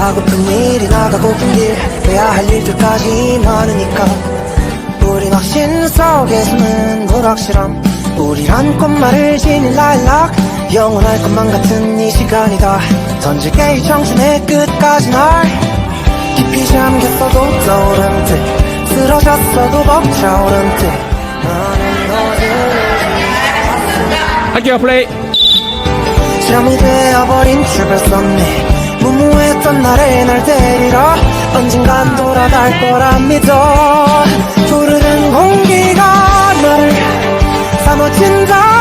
하고픈 일이 나가고픈 길. 해야 할 일들까지 많으니까. 우린 확신 속에 숨은 불확실함? 우리란 꽃말을 지닌 라일락. 영원할 것만 같은 이 시간이다. 던질게 이 청춘의 끝까지 날. 깊이 잠겼어도 떠오른 듯. 쓰러졌어도 벅차오른 듯. 나는 너를 할게요 플레이. 잠이 되어버린 출발선네 무모했던 나를 날 데리러 언젠간 돌아갈 거라 믿어. 푸르른 공기가 나를 사무친다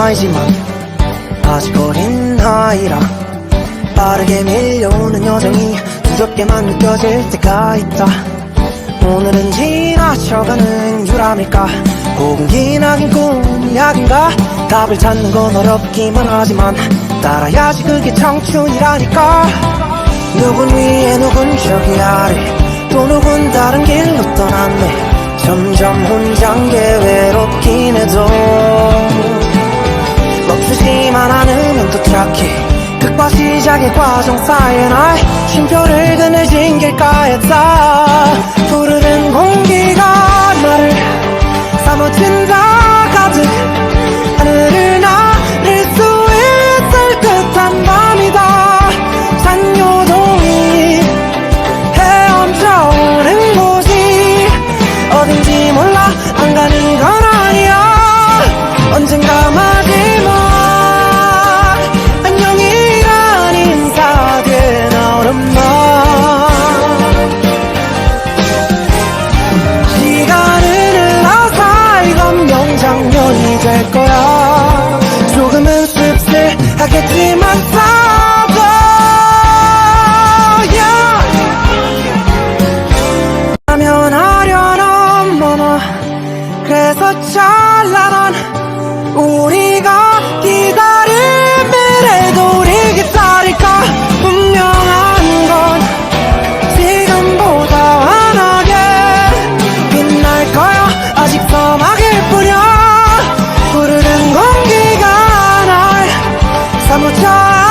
나이지만 아직 어린 나이라 빠르게 밀려오는 여정이 두렵게만 느껴질 때가 있다. 오늘은 지나쳐가는 유람일까? 혹은 기나긴 꿈약인가? 답을 찾는 건 어렵기만 하지만 따라야지 그게 청춘이라니까. 누군 위에 누군 저기 아래 또 누군 다른 길로 떠났네. 점점 혼잔 게 외롭긴 해도 멈추지만 않으면 도착해 끝과 시작의 과정 사이에 나의 쉼표를 그늘진 길가에다 푸르른 공기가 나를 사무친다 가득. 하늘을 나를 수 있을 듯한 밤이다. 산요동이 헤엄쳐 오는 곳이 어딘지 몰라. 안 가는 건 my child.